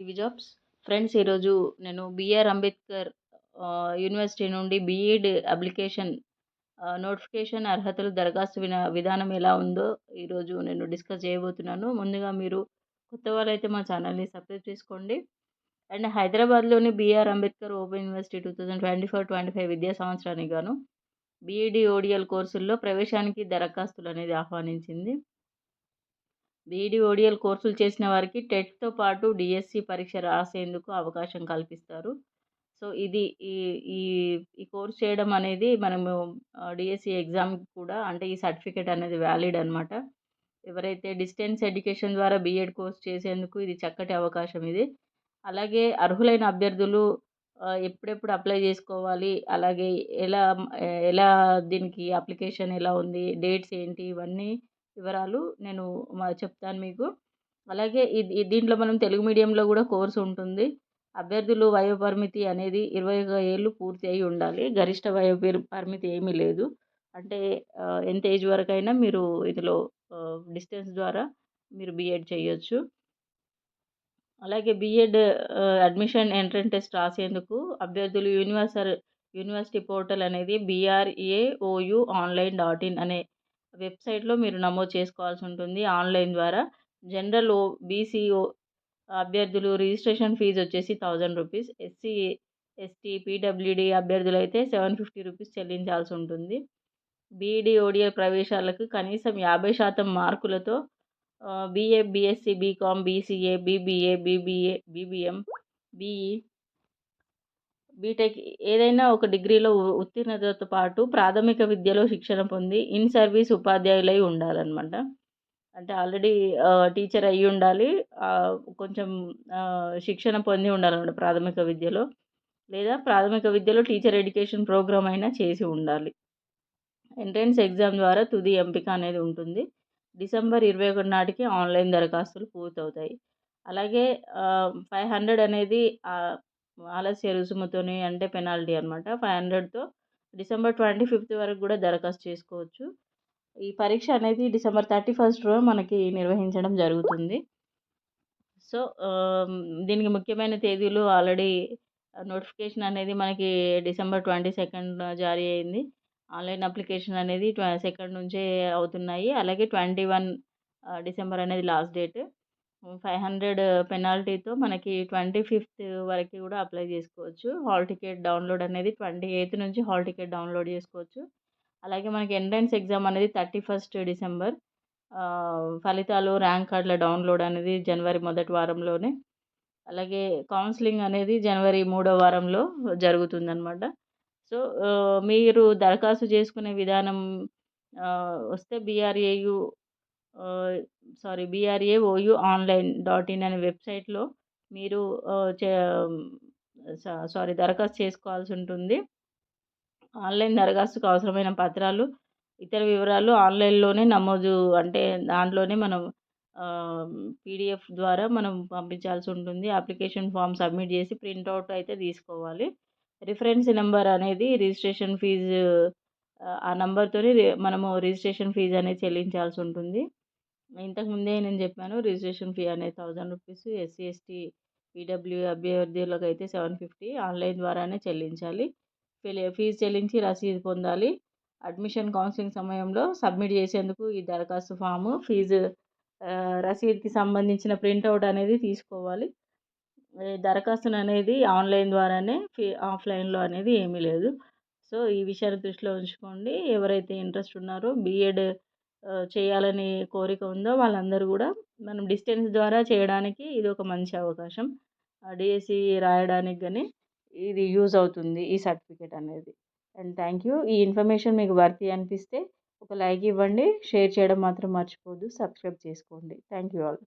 ఇవి jobs. Friends ఈరోజు నేను బిఆర్ అంబేద్కర్ యూనివర్సిటీ నుండి బీఈడ్ అప్లికేషన్ నోటిఫికేషన్ అర్హతలు దరఖాస్తు విన విధానం ఎలా ఉందో ఈరోజు నేను డిస్కస్ చేయబోతున్నాను. ముందుగా మీరు కొత్త వాళ్ళైతే మా ఛానల్ని సబ్స్క్రైబ్ చేసుకోండి. అండ్ హైదరాబాద్లోని BR Ambedkar open university two thousand twenty four twenty five విద్యా సంవత్సరానికి గాను బీఈడి ఓడిఎల్ కోర్సుల్లో ప్రవేశానికి దరఖాస్తులు అనేది ఆహ్వానించింది. బీఈడి ఓడిఎల్ కోర్సులు చేసిన వారికి టెట్తో పాటు డిఎస్సి పరీక్ష రాసేందుకు అవకాశం కల్పిస్తారు. సో ఇది ఈ ఈ ఈ కోర్స్ చేయడం అనేది మనము డిఎస్సి ఎగ్జామ్ కూడా అంటే ఈ సర్టిఫికేట్ అనేది వ్యాలిడ్ అనమాట ఎవరైతే డిస్టెన్స్ ఎడ్యుకేషన్ ద్వారా బీఎడ్ కోర్స్ చేసేందుకు ఇది చక్కటి అవకాశం ఇది. అలాగే అర్హులైన అభ్యర్థులు ఎప్పుడెప్పుడు అప్లై చేసుకోవాలి అలాగే ఎలా ఎలా దీనికి అప్లికేషన్ ఎలా ఉంది డేట్స్ ఏంటి ఇవన్నీ వివరాలు నేను చెప్తాను మీకు. అలాగే ఇది దీంట్లో మనం తెలుగు మీడియంలో కూడా కోర్సు ఉంటుంది. అభ్యర్థులు వయో పరిమితి అనేది ఇరవై ఒక ఏళ్ళు పూర్తి అయి ఉండాలి. గరిష్ట వయో పరిమితి ఏమీ లేదు. అంటే ఎంత ఏజ్ వరకు అయినా మీరు ఇందులో డిస్టెన్స్ ద్వారా మీరు బీఎడ్ చేయొచ్చు. అలాగే B Ed admission entrance test రాసేందుకు అభ్యర్థులు యూనివర్సల్ యూనివర్సిటీ పోర్టల్ అనేది B R A O U online dot in అనే వెబ్సైట్లో మీరు నమోదు చేసుకోవాల్సి ఉంటుంది. ఆన్లైన్ ద్వారా. జనరల్ ఓ బీసీఓ అభ్యర్థులు రిజిస్ట్రేషన్ ఫీజు వచ్చేసి thousand rupees. SC ST PWD అభ్యర్థులు అయితే సెవెన్ ఫిఫ్టీ రూపీస్ చెల్లించాల్సి ఉంటుంది. బీఈడి ఓడిఎల్ ప్రవేశాలకు కనీసం యాభై శాతం మార్కులతో BA BSc BCom BCA BBA BBA BBM BE BTech ఏదైనా ఒక డిగ్రీలో ఉత్తీర్ణతతో పాటు ప్రాథమిక విద్యలో శిక్షణ పొంది ఇన్ సర్వీస్ ఉపాధ్యాయులై ఉండాలన్నమాట. అంటే ఆల్రెడీ టీచర్ అయ్యి ఉండాలి కొంచెం శిక్షణ పొంది ఉండాలన్నమాట ప్రాథమిక విద్యలో. లేదా ప్రాథమిక విద్యలో టీచర్ ఎడ్యుకేషన్ ప్రోగ్రామ్ అయినా చేసి ఉండాలి. ఎంట్రన్స్ ఎగ్జామ్ ద్వారా తుది ఎంపిక అనేది ఉంటుంది. డిసెంబర్ ఇరవై ఒకటి నాటికి ఆన్లైన్ దరఖాస్తులు పూర్తవుతాయి. అలాగే ఫైవ్ హండ్రెడ్ అనేది ఆలస్య రుసుముతోని అంటే పెనాల్టీ అనమాట ఫైవ్ హండ్రెడ్తో డిసెంబర్ ట్వంటీ ఫిఫ్త్ వరకు కూడా దరఖాస్తు చేసుకోవచ్చు. ఈ పరీక్ష అనేది డిసెంబర్ థర్టీ ఫస్ట్ రోజు మనకి నిర్వహించడం జరుగుతుంది. సో దీనికి ముఖ్యమైన తేదీలు ఆల్రెడీ నోటిఫికేషన్ అనేది మనకి డిసెంబర్ ట్వంటీ సెకండ్ జారీ అయింది. ఆన్లైన్ అప్లికేషన్ అనేది ట్వ సెకండ్ నుంచే అవుతున్నాయి. అలాగే ట్వంటీ వన్ డిసెంబర్ అనేది లాస్ట్ డేట్. ఫైవ్ హండ్రెడ్ పెనాల్టీతో మనకి ట్వంటీ ఫిఫ్త్ వరకు కూడా అప్లై చేసుకోవచ్చు. హాల్ టికెట్ డౌన్లోడ్ అనేది ట్వంటీ ఎయిత్ నుంచి హాల్ టికెట్ డౌన్లోడ్ చేసుకోవచ్చు. అలాగే మనకి ఎంట్రన్స్ ఎగ్జామ్ అనేది థర్టీ ఫస్ట్ డిసెంబర్. ఫలితాలు ర్యాంక్ కార్డుల డౌన్లోడ్ అనేది జనవరి మొదటి వారంలోనే. అలాగే కౌన్సిలింగ్ అనేది జనవరి మూడో వారంలో జరుగుతుందన్నమాట. సో మీరు దరఖాస్తు చేసుకునే విధానం వస్తే BRAOU sorry BRA OU online dot in అనే వెబ్సైట్లో మీరు సారీ దరఖాస్తు చేసుకోవాల్సి ఉంటుంది. ఆన్లైన్ దరఖాస్తుకు అవసరమైన పత్రాలు ఇతర వివరాలు ఆన్లైన్లోనే నమోదు అంటే దాంట్లోనే మనం పీడిఎఫ్ ద్వారా మనం పంపించాల్సి ఉంటుంది. అప్లికేషన్ ఫామ్ సబ్మిట్ చేసి ప్రింట్అవుట్ అయితే తీసుకోవాలి. రిఫరెన్స్ నెంబర్ అనేది రిజిస్ట్రేషన్ ఫీజు ఆ నెంబర్తో మనము రిజిస్ట్రేషన్ ఫీజు అనేది చెల్లించాల్సి ఉంటుంది. ఇంతకుముందే నేను చెప్పాను రిజిస్ట్రేషన్ ఫీ అనేది thousand rupees SC ST PW అభ్యర్థులకు అయితే సెవెన్ ఫిఫ్టీ ఆన్లైన్ ద్వారానే చెల్లించాలి. ఫీజు చెల్లించి రసీదు పొందాలి. అడ్మిషన్ కౌన్సిలింగ్ సమయంలో సబ్మిట్ చేసేందుకు ఈ దరఖాస్తు ఫాము ఫీజు రసీదుకి సంబంధించిన ప్రింట్అవుట్ అనేది తీసుకోవాలి. దరఖాస్తును అనేది ఆన్లైన్ ద్వారానే ఫీ ఆఫ్లైన్లో అనేది ఏమీ లేదు. సో ఈ విషయాన్ని దృష్టిలో ఉంచుకోండి. ఎవరైతే ఇంట్రెస్ట్ ఉన్నారో బీఎడ్ చేయాలని కోరిక ఉందో వాళ్ళందరూ కూడా మనం డిస్టెన్స్ ద్వారా చేయడానికి ఇది ఒక మంచి అవకాశం. డిఎస్సి రాయడానికి కానీ ఇది యూజ్ అవుతుంది ఈ సర్టిఫికేట్ అనేది. And thank you. ఈ ఇన్ఫర్మేషన్ మీకు వర్తి అనిపిస్తే ఒక లైక్ ఇవ్వండి. షేర్ చేయడం మాత్రం మర్చిపోవద్దు. సబ్స్క్రైబ్ చేసుకోండి. Thank you all.